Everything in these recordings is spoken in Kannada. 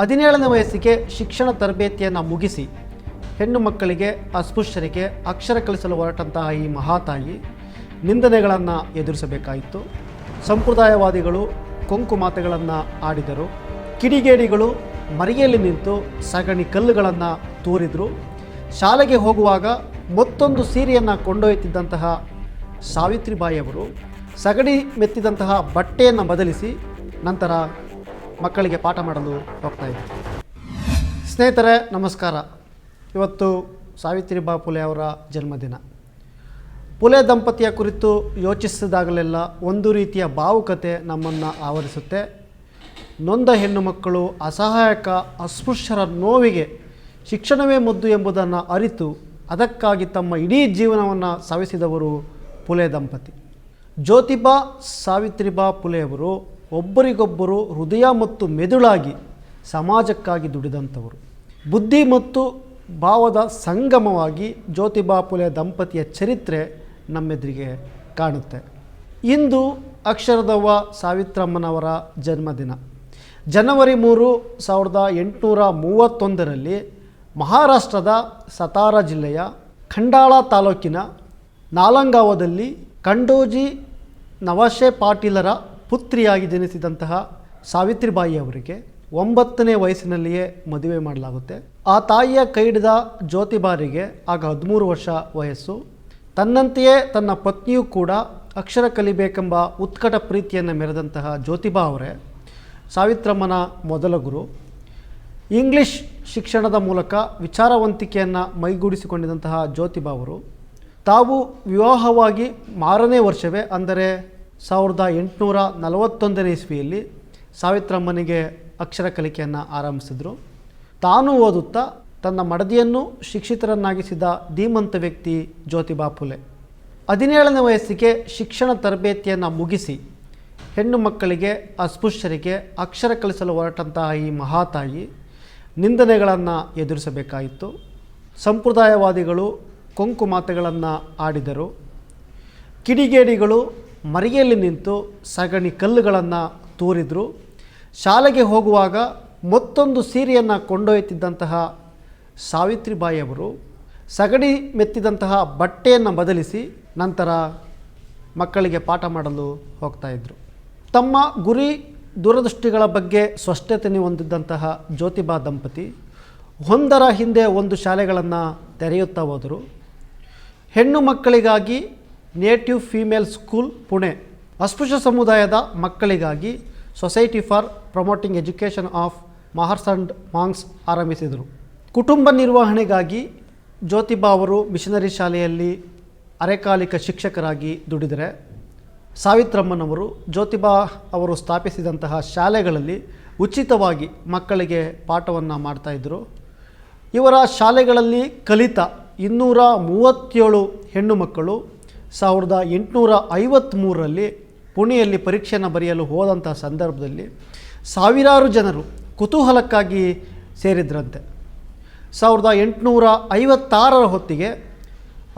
ಹದಿನೇಳನೇ ವಯಸ್ಸಿಗೆ ಶಿಕ್ಷಣ ತರಬೇತಿಯನ್ನು ಮುಗಿಸಿ ಹೆಣ್ಣು ಮಕ್ಕಳಿಗೆ, ಅಸ್ಪೃಶ್ಯರಿಗೆ ಅಕ್ಷರ ಕಲಿಸಲು ಹೊರಟಂತಹ ಈ ಮಹಾತಾಯಿ ನಿಂದನೆಗಳನ್ನು ಎದುರಿಸಬೇಕಾಯಿತು. ಸಂಪ್ರದಾಯವಾದಿಗಳು ಕೊಂಕು ಮಾತುಗಳನ್ನು ಆಡಿದರು. ಕಿಡಿಗೇಡಿಗಳು ಮರಿಗೆಯಲ್ಲಿ ನಿಂತು ಸಗಣಿ ಕಲ್ಲುಗಳನ್ನು ತೋರಿದರು. ಶಾಲೆಗೆ ಹೋಗುವಾಗ ಮತ್ತೊಂದು ಸೀರೆಯನ್ನು ಕೊಂಡೊಯ್ಯುತ್ತಿದ್ದಂತಹ ಸಾವಿತ್ರಿಬಾಯಿಯವರು ಸಗಣಿ ಮೆತ್ತಿದಂತಹ ಬಟ್ಟೆಯನ್ನು ಬದಲಿಸಿ ನಂತರ ಮಕ್ಕಳಿಗೆ ಪಾಠ ಮಾಡಲು ಹೋಗ್ತಾ ಇದ್ದೆ. ಸ್ನೇಹಿತರೆ, ನಮಸ್ಕಾರ. ಇವತ್ತು ಸಾವಿತ್ರಿಬಾ ಫುಲೆ ಅವರ ಜನ್ಮದಿನ. ಪುಲೆ ದಂಪತಿಯ ಕುರಿತು ಯೋಚಿಸಿದಾಗಲೆಲ್ಲ ಒಂದು ರೀತಿಯ ಭಾವುಕತೆ ನಮ್ಮನ್ನು ಆವರಿಸುತ್ತೆ. ನೊಂದ ಹೆಣ್ಣು ಮಕ್ಕಳು ಅಸಹಾಯಕ, ಅಸ್ಪೃಶ್ಯರ ನೋವಿಗೆ ಶಿಕ್ಷಣವೇ ಮದ್ದು ಎಂಬುದನ್ನು ಅರಿತು ಅದಕ್ಕಾಗಿ ತಮ್ಮ ಇಡೀ ಜೀವನವನ್ನು ಸವಿಸಿದವರು ಪುಲೆ ದಂಪತಿ. ಜ್ಯೋತಿಬಾ ಸಾವಿತ್ರಿಬಾ ಫುಲೆಯವರು ಒಬ್ಬರಿಗೊಬ್ಬರು ಹೃದಯ ಮತ್ತು ಮೆದುಳಾಗಿ ಸಮಾಜಕ್ಕಾಗಿ ದುಡಿದಂಥವರು. ಬುದ್ಧಿ ಮತ್ತು ಭಾವದ ಸಂಗಮವಾಗಿ ಜ್ಯೋತಿಬಾ ಫುಲೆ ದಂಪತಿಯ ಚರಿತ್ರೆ ನಮ್ಮೆದುರಿಗೆ ಕಾಣುತ್ತೆ. ಇಂದು ಅಕ್ಷರದವ್ವ ಸಾವಿತ್ರಮ್ಮನವರ ಜನ್ಮದಿನ. ಜನವರಿ ಮೂರು ಸಾವಿರದ ಎಂಟುನೂರ ಮೂವತ್ತೊಂದರಲ್ಲಿ ಮಹಾರಾಷ್ಟ್ರದ ಸತಾರಾ ಜಿಲ್ಲೆಯ ಖಂಡಾಳ ತಾಲೂಕಿನ ನಾಲಂಗಾವದಲ್ಲಿ ಕಂಡೋಜಿ ನವಾಶೆ ಪಾಟೀಲರ ಪುತ್ರಿಯಾಗಿ ಜನಿಸಿದಂತಹ ಸಾವಿತ್ರಿಬಾಯಿ ಅವರಿಗೆ ಒಂಬತ್ತನೇ ವಯಸ್ಸಿನಲ್ಲಿಯೇ ಮದುವೆ ಮಾಡಲಾಗುತ್ತೆ. ಆ ತಾಯಿಯ ಕೈ ಹಿಡಿದ ಜ್ಯೋತಿಬಾರಿಗೆ ಆಗ ಹದಿಮೂರು ವರ್ಷ ವಯಸ್ಸು. ತನ್ನಂತೆಯೇ ತನ್ನ ಪತ್ನಿಯೂ ಕೂಡ ಅಕ್ಷರ ಕಲಿಬೇಕೆಂಬ ಉತ್ಕಟ ಪ್ರೀತಿಯನ್ನು ಮೆರೆದಂತಹ ಜ್ಯೋತಿಬಾ ಅವರೇ ಸಾವಿತ್ರಮ್ಮನ ಮೊದಲ ಗುರು. ಇಂಗ್ಲಿಷ್ ಶಿಕ್ಷಣದ ಮೂಲಕ ವಿಚಾರವಂತಿಕೆಯನ್ನು ಮೈಗೂಡಿಸಿಕೊಂಡಿದಂತಹ ಜ್ಯೋತಿಬಾ ಅವರು ತಾವು ವಿವಾಹವಾಗಿ ಮಾರನೇ ವರ್ಷವೇ ಅಂದರೆ ಸಾವಿರದ ಎಂಟುನೂರ ನಲವತ್ತೊಂದನೇ ಇಸ್ವಿಯಲ್ಲಿ ಸಾವಿತ್ರಮ್ಮನಿಗೆ ಅಕ್ಷರ ಕಲಿಕೆಯನ್ನು ಆರಂಭಿಸಿದರು. ತಾನು ಓದುತ್ತಾ ತನ್ನ ಮಡದಿಯನ್ನು ಶಿಕ್ಷಿತರನ್ನಾಗಿಸಿದ ಧೀಮಂತ ವ್ಯಕ್ತಿ ಜ್ಯೋತಿಬಾ ಫುಲೆ ಹದಿನೇಳನೇ ವಯಸ್ಸಿಗೆ ಶಿಕ್ಷಣ ತರಬೇತಿಯನ್ನು ಮುಗಿಸಿ ಹೆಣ್ಣು ಮಕ್ಕಳಿಗೆ, ಅಸ್ಪೃಶ್ಯರಿಗೆ ಅಕ್ಷರ ಕಲಿಸಲು ಹೊರಟಂತಹ ಈ ಮಹಾತಾಯಿ ನಿಂದನೆಗಳನ್ನು ಎದುರಿಸಬೇಕಾಯಿತು. ಸಂಪ್ರದಾಯವಾದಿಗಳು ಕೊಂಕು ಮಾತುಗಳನ್ನು ಆಡಿದರು. ಕಿಡಿಗೇಡಿಗಳು ಮರಿಗೆಯಲ್ಲಿ ನಿಂತು ಸಗಣಿ ಕಲ್ಲುಗಳನ್ನು ತೋರಿದರು. ಶಾಲೆಗೆ ಹೋಗುವಾಗ ಮತ್ತೊಂದು ಸೀರೆಯನ್ನು ಕೊಂಡೊಯ್ತಿದ್ದಂತಹ ಸಾವಿತ್ರಿಬಾಯಿಯವರು ಸಗಣಿ ಮೆತ್ತಿದಂತಹ ಬಟ್ಟೆಯನ್ನು ಬದಲಿಸಿ ನಂತರ ಮಕ್ಕಳಿಗೆ ಪಾಠ ಮಾಡಲು ಹೋಗ್ತಾ ಇದ್ದರು ತಮ್ಮ ಗುರಿ ದೂರದೃಷ್ಟಿಗಳ ಬಗ್ಗೆ ಸ್ಪಷ್ಟತೆ ಹೊಂದಿದ್ದಂತಹ ಜ್ಯೋತಿಬಾ ದಂಪತಿ ಒಂದರ ಹಿಂದೆ ಒಂದು ಶಾಲೆಗಳನ್ನು ತೆರೆಯುತ್ತಾ ಹೋದರು. ಹೆಣ್ಣು ಮಕ್ಕಳಿಗಾಗಿ ನೇಟಿವ್ ಫೀಮೇಲ್ ಸ್ಕೂಲ್ ಪುಣೆ. ಅಸ್ಪೃಶ್ಯ ಸಮುದಾಯದ ಮಕ್ಕಳಿಗಾಗಿ society for promoting education of Mahars and Mangs ಆರಂಭಿಸಿದರು. ಕುಟುಂಬ ನಿರ್ವಹಣೆಗಾಗಿ ಜ್ಯೋತಿಬಾ ಅವರು ಮಿಷನರಿ ಶಾಲೆಯಲ್ಲಿ ಅರೆಕಾಲಿಕ ಶಿಕ್ಷಕರಾಗಿ ದುಡಿದರೆ. ಸಾವಿತ್ರಮ್ಮನವರು ಜ್ಯೋತಿಬಾ ಅವರು ಸ್ಥಾಪಿಸಿದಂತಹ ಶಾಲೆಗಳಲ್ಲಿ ಉಚಿತವಾಗಿ ಮಕ್ಕಳಿಗೆ ಪಾಠವನ್ನು ಮಾಡ್ತಾಯಿದ್ದರು ಇವರ ಶಾಲೆಗಳಲ್ಲಿ ಕಲಿತ ಇನ್ನೂರ ಮೂವತ್ತೇಳು ಹೆಣ್ಣು ಮಕ್ಕಳು ಸಾವಿರದ ಎಂಟುನೂರ ಐವತ್ತ್ಮೂರರಲ್ಲಿ ಪುಣೆಯಲ್ಲಿ ಪರೀಕ್ಷೆಯನ್ನು ಬರೆಯಲು ಹೋದಂಥ ಸಂದರ್ಭದಲ್ಲಿ ಸಾವಿರಾರು ಜನರು ಕುತೂಹಲಕ್ಕಾಗಿ ಸೇರಿದ್ರಂತೆ. ಸಾವಿರದ ಎಂಟುನೂರ ಐವತ್ತಾರರ ಹೊತ್ತಿಗೆ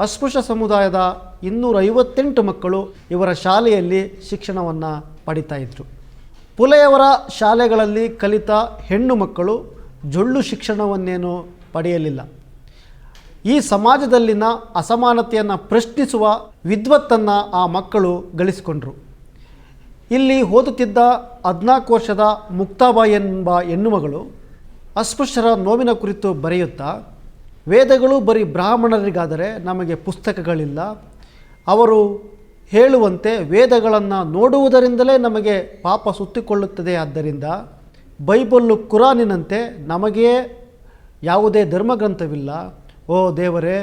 ಅಸ್ಪೃಶ್ಯ ಸಮುದಾಯದ ಇನ್ನೂರ ಐವತ್ತೆಂಟು ಮಕ್ಕಳು ಇವರ ಶಾಲೆಯಲ್ಲಿ ಶಿಕ್ಷಣವನ್ನು ಪಡಿತಾ ಇದ್ದರು ಪುಲೆಯವರ ಶಾಲೆಗಳಲ್ಲಿ ಕಲಿತ ಹೆಣ್ಣು ಮಕ್ಕಳು ಜೊಳ್ಳು ಶಿಕ್ಷಣವನ್ನೇನು ಪಡೆಯಲಿಲ್ಲ. ಈ ಸಮಾಜದಲ್ಲಿನ ಅಸಮಾನತೆಯನ್ನು ಪ್ರಶ್ನಿಸುವ ವಿದ್ವತ್ತನ್ನು ಆ ಮಕ್ಕಳು ಗಳಿಸಿಕೊಂಡರು. ಇಲ್ಲಿ ಓದುತ್ತಿದ್ದ ಹದಿನಾಲ್ಕು ವರ್ಷದ ಮುಕ್ತಾಬಾಯ್ ಎಂಬ ಹೆಣ್ಣುಮಗಳು ಅಸ್ಪೃಶ್ಯರ ನೋವಿನ ಕುರಿತು ಬರೆಯುತ್ತಾ, ವೇದಗಳು ಬರೀ ಬ್ರಾಹ್ಮಣರಿಗಾದರೆ ನಮಗೆ ಪುಸ್ತಕಗಳಿಲ್ಲ. ಅವರು ಹೇಳುವಂತೆ ವೇದಗಳನ್ನು ನೋಡುವುದರಿಂದಲೇ ನಮಗೆ ಪಾಪ ಸುತ್ತಿಕೊಳ್ಳುತ್ತದೆ. ಆದ್ದರಿಂದ ಬೈಬಲ್ಲು ಕುರಾನಿನಂತೆ ನಮಗೆ ಯಾವುದೇ ಧರ್ಮಗ್ರಂಥವಿಲ್ಲ. ಓ ದೇವರೇ,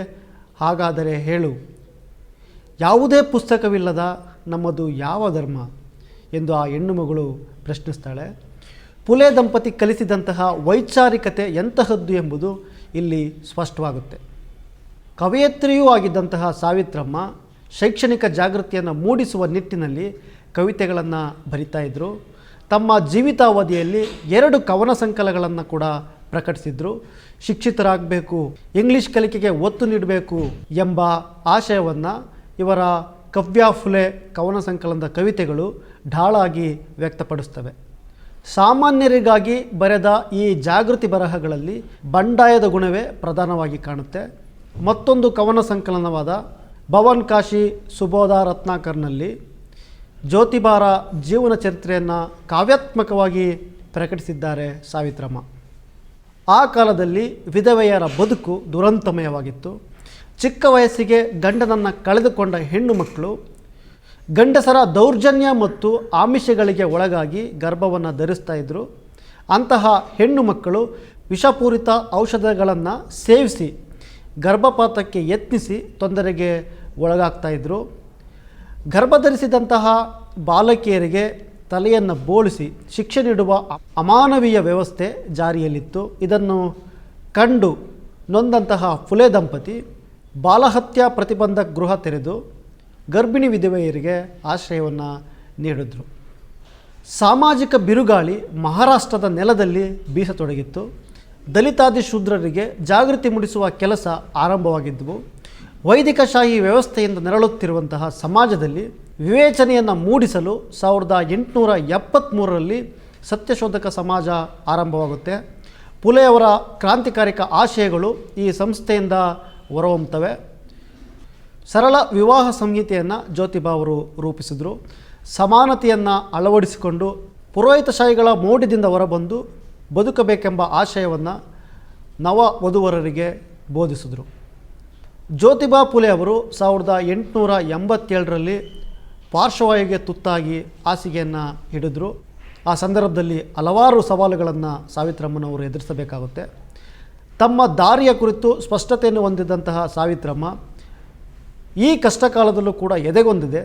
ಹಾಗಾದರೆ ಹೇಳು, ಯಾವುದೇ ಪುಸ್ತಕವಿಲ್ಲದ ನಮ್ಮದು ಯಾವ ಧರ್ಮ? ಎಂದು ಆ ಹೆಣ್ಣು ಮಗಳು ಪ್ರಶ್ನಿಸ್ತಾಳೆ. ಪುಲೆ ದಂಪತಿ ಕಲಿಸಿದಂತಹ ವೈಚಾರಿಕತೆ ಎಂತಹದ್ದು ಎಂಬುದು ಇಲ್ಲಿ ಸ್ಪಷ್ಟವಾಗುತ್ತೆ. ಕವಯತ್ರಿಯೂ ಆಗಿದ್ದಂತಹ ಸಾವಿತ್ರಮ್ಮ ಶೈಕ್ಷಣಿಕ ಜಾಗೃತಿಯನ್ನು ಮೂಡಿಸುವ ನಿಟ್ಟಿನಲ್ಲಿ ಕವಿತೆಗಳನ್ನು ಬರಿತಾ ಇದ್ದರು ತಮ್ಮ ಜೀವಿತಾವಧಿಯಲ್ಲಿ ಎರಡು ಕವನ ಸಂಕಲಗಳನ್ನು ಕೂಡ ಪ್ರಕಟಿಸಿದರು. ಶಿಕ್ಷಿತರಾಗಬೇಕು ಇಂಗ್ಲಿಷ್ ಕಲಿಕೆಗೆ ಒತ್ತು ನೀಡಬೇಕು ಎಂಬ ಆಶಯವನ್ನು ಇವರ ಕವ್ಯ ಫುಲೆ ಕವನ ಸಂಕಲನದ ಕವಿತೆಗಳು ಢಾಳಾಗಿ ವ್ಯಕ್ತಪಡಿಸ್ತವೆ ಸಾಮಾನ್ಯರಿಗಾಗಿ ಬರೆದ ಈ ಜಾಗೃತಿ ಬರಹಗಳಲ್ಲಿ ಬಂಡಾಯದ ಗುಣವೇ ಪ್ರಧಾನವಾಗಿ ಕಾಣುತ್ತೆ. ಮತ್ತೊಂದು ಕವನ ಸಂಕಲನವಾದ ಭವನ್ ಕಾಶಿ ಸುಬೋಧ ರತ್ನಾಕರ್ನಲ್ಲಿ ಜ್ಯೋತಿಬಾರ ಜೀವನ ಚರಿತ್ರೆಯನ್ನು ಕಾವ್ಯಾತ್ಮಕವಾಗಿ ಪ್ರಕಟಿಸಿದ್ದಾರೆ ಸಾವಿತ್ರಮ್ಮ. ಆ ಕಾಲದಲ್ಲಿ ವಿಧವೆಯರ ಬದುಕು ದುರಂತಮಯವಾಗಿತ್ತು. ಚಿಕ್ಕ ವಯಸ್ಸಿಗೆ ಗಂಡನನ್ನು ಕಳೆದುಕೊಂಡ ಹೆಣ್ಣು ಮಕ್ಕಳು ಗಂಡಸರ ದೌರ್ಜನ್ಯ ಮತ್ತು ಆಮಿಷಗಳಿಗೆ ಒಳಗಾಗಿ ಗರ್ಭವನ್ನು ಧರಿಸ್ತಾ ಇದ್ದರು ಅಂತಹ ಹೆಣ್ಣು ಮಕ್ಕಳು ವಿಷಪೂರಿತ ಔಷಧಗಳನ್ನು ಸೇವಿಸಿ ಗರ್ಭಪಾತಕ್ಕೆ ಯತ್ನಿಸಿ ತೊಂದರೆಗೆ ಒಳಗಾಗ್ತಾ ಇದ್ದರು ಗರ್ಭಧರಿಸಿದಂತಹ ಬಾಲಕಿಯರಿಗೆ ತಲೆಯನ್ನು ಬೋಳಿಸಿ ಶಿಕ್ಷೆ ನೀಡುವ ಅಮಾನವೀಯ ವ್ಯವಸ್ಥೆ ಜಾರಿಯಲ್ಲಿತ್ತು. ಇದನ್ನು ಕಂಡು ನೊಂದಂತಹ ಫುಲೆ ದಂಪತಿ ಬಾಲಹತ್ಯಾ ಪ್ರತಿಬಂಧಕ ಗೃಹ ತೆರೆದು ಗರ್ಭಿಣಿ ವಿಧವೆಯರಿಗೆ ಆಶ್ರಯವನ್ನು ನೀಡಿದ್ರು. ಸಾಮಾಜಿಕ ಬಿರುಗಾಳಿ ಮಹಾರಾಷ್ಟ್ರದ ನೆಲದಲ್ಲಿ ಬೀಸತೊಡಗಿತ್ತು. ದಲಿತಾದಿ ಶೂದ್ರರಿಗೆ ಜಾಗೃತಿ ಮೂಡಿಸುವ ಕೆಲಸ ಆರಂಭವಾಗಿದ್ದವು ವೈದಿಕಶಾಹಿ ವ್ಯವಸ್ಥೆಯಿಂದ ನೆರಳುತ್ತಿರುವಂತಹ ಸಮಾಜದಲ್ಲಿ ವಿವೇಚನೆಯನ್ನು ಮೂಡಿಸಲು ಸಾವಿರದ ಎಂಟುನೂರ ಎಪ್ಪತ್ತ್ಮೂರರಲ್ಲಿ ಸತ್ಯಶೋಧಕ ಸಮಾಜ ಆರಂಭವಾಗುತ್ತೆ. ಪುಲೆಯವರ ಕ್ರಾಂತಿಕಾರಿಕ ಆಶಯಗಳು ಈ ಸಂಸ್ಥೆಯಿಂದ ಹೊರಹೊಮ್ಮುತ್ತವೆ ಸರಳ ವಿವಾಹ ಸಂಹಿತೆಯನ್ನು ಜ್ಯೋತಿಬಾ ಅವರು ರೂಪಿಸಿದರು. ಸಮಾನತೆಯನ್ನು ಅಳವಡಿಸಿಕೊಂಡು ಪುರೋಹಿತಶಾಹಿಗಳ ಮೋಡಿದಿಂದ ಹೊರಬಂದು ಬದುಕಬೇಕೆಂಬ ಆಶಯವನ್ನು ನವ ವಧುವರರಿಗೆ ಬೋಧಿಸಿದರು. ಜ್ಯೋತಿಬಾ ಪುಲೆ ಅವರು ಸಾವಿರದ ಎಂಟುನೂರ ಎಂಬತ್ತೇಳರಲ್ಲಿ ಪಾರ್ಶ್ವವಾಯುಗೆ ತುತ್ತಾಗಿ ಹಾಸಿಗೆಯನ್ನು ಹಿಡಿದ್ರು. ಆ ಸಂದರ್ಭದಲ್ಲಿ ಹಲವಾರು ಸವಾಲುಗಳನ್ನು ಸಾವಿತ್ರಮ್ಮನವರು ಎದುರಿಸಬೇಕಾಗುತ್ತೆ. ತಮ್ಮ ದಾರಿಯ ಕುರಿತು ಸ್ಪಷ್ಟತೆಯನ್ನು ಹೊಂದಿದಂತಹ ಸಾವಿತ್ರಮ್ಮ ಈ ಕಷ್ಟ ಕಾಲದಲ್ಲೂ ಕೂಡ ಎದೆಗೊಂದಿದೆ.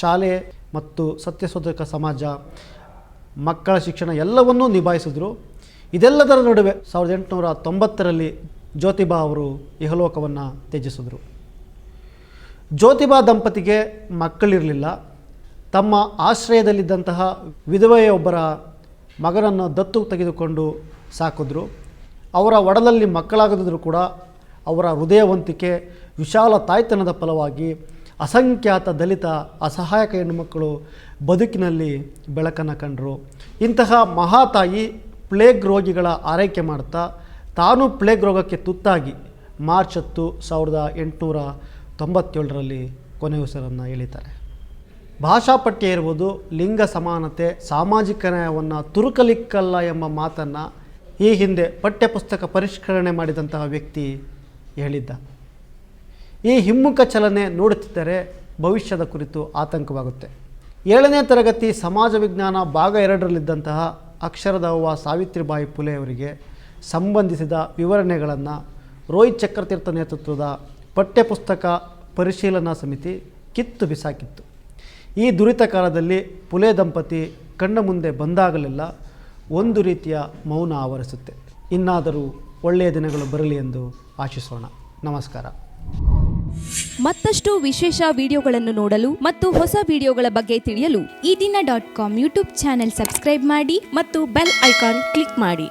ಶಾಲೆ ಮತ್ತು ಸತ್ಯಶೋಧಕ ಸಮಾಜ, ಮಕ್ಕಳ ಶಿಕ್ಷಣ ಎಲ್ಲವನ್ನೂ ನಿಭಾಯಿಸಿದ್ರು. ಇದೆಲ್ಲದರ ನಡುವೆ ಸಾವಿರದ ಎಂಟುನೂರ ತೊಂಬತ್ತರಲ್ಲಿ ಜ್ಯೋತಿಬಾ ಅವರು ಇಹಲೋಕವನ್ನು ತ್ಯಜಿಸಿದರು. ಜ್ಯೋತಿಬಾ ದಂಪತಿಗೆ ಮಕ್ಕಳಿರಲಿಲ್ಲ. ತಮ್ಮ ಆಶ್ರಯದಲ್ಲಿದ್ದಂತಹ ವಿಧವೆಯೊಬ್ಬರ ಮಗನನ್ನು ದತ್ತು ತೆಗೆದುಕೊಂಡು ಸಾಕಿದ್ರು. ಅವರ ಒಡಲಲ್ಲಿ ಮಕ್ಕಳಾಗದಿದ್ದರೂ ಕೂಡ ಅವರ ಹೃದಯವಂತಿಕೆ ವಿಶಾಲ ತಾಯ್ತನದ ಫಲವಾಗಿ ಅಸಂಖ್ಯಾತ ದಲಿತ ಅಸಹಾಯಕ ಹೆಣ್ಣುಮಕ್ಕಳು ಬದುಕಿನಲ್ಲಿ ಬೆಳಕನ್ನು ಕಂಡರು. ಇಂತಹ ಮಹಾತಾಯಿ ಪ್ಲೇಗ್ ರೋಗಿಗಳ ಆರೈಕೆ ಮಾಡ್ತಾ ತಾನು ಪ್ಲೇಗ್ ರೋಗಕ್ಕೆ ತುತ್ತಾಗಿ ಮಾರ್ಚ್ ಹತ್ತು ಸಾವಿರದ ಎಂಟುನೂರ ತೊಂಬತ್ತೇಳರಲ್ಲಿ ಕೊನೆಯುಸಿರನ್ನು ಎಳಿತಾರೆ. ಭಾಷಾಪಠ್ಯ ಇರ್ಬೋದು, ಲಿಂಗ ಸಮಾನತೆ ಸಾಮಾಜಿಕ ನ್ಯಾಯವನ್ನು ತುರುಕಲಿಕ್ಕಲ್ಲ ಎಂಬ ಮಾತನ್ನು ಈ ಹಿಂದೆ ಪಠ್ಯಪುಸ್ತಕ ಪರಿಷ್ಕರಣೆ ಮಾಡಿದಂತಹ ವ್ಯಕ್ತಿ ಹೇಳಿದ್ದ. ಈ ಹಿಮ್ಮುಖ ಚಲನೆ ನೋಡುತ್ತಿದ್ದರೆ ಭವಿಷ್ಯದ ಕುರಿತು ಆತಂಕವಾಗುತ್ತೆ. ಏಳನೇ ತರಗತಿ ಸಮಾಜ ವಿಜ್ಞಾನ ಭಾಗ ಎರಡರಲ್ಲಿದ್ದಂತಹ ಅಕ್ಷರದವ್ವ ಸಾವಿತ್ರಿಬಾಯಿ ಫುಲೆ ಅವರಿಗೆ ಸಂಬಂಧಿಸಿದ ವಿವರಣೆಗಳನ್ನು ರೋಹಿತ್ ಚಕ್ರತೀರ್ಥ ನೇತೃತ್ವದ ಪಠ್ಯಪುಸ್ತಕ ಪರಿಶೀಲನಾ ಸಮಿತಿ ಕಿತ್ತು ಬಿಸಾಕಿತ್ತು. ಈ ದುರಿತ ಕಾಲದಲ್ಲಿ ಪುಲೆ ದಂಪತಿ ಕಣ್ಣ ಮುಂದೆ ಬಂದಾಗಲೆಲ್ಲ ಒಂದು ರೀತಿಯ ಮೌನ ಆವರಿಸುತ್ತೆ. ಇನ್ನಾದರೂ ಒಳ್ಳೆಯ ದಿನಗಳು ಬರಲಿ ಎಂದು ಆಶಿಸೋಣ. ನಮಸ್ಕಾರ. ಮತ್ತಷ್ಟು ವಿಶೇಷ ವಿಡಿಯೋಗಳನ್ನು ನೋಡಲು ಮತ್ತು ಹೊಸ ವಿಡಿಯೋಗಳ ಬಗ್ಗೆ ತಿಳಿಯಲು ಈ ದಿನ dot com YouTube channel subscribe ಮಾಡಿ ಮತ್ತು ಬೆಲ್ ಐಕಾನ್ ಕ್ಲಿಕ್ ಮಾಡಿ.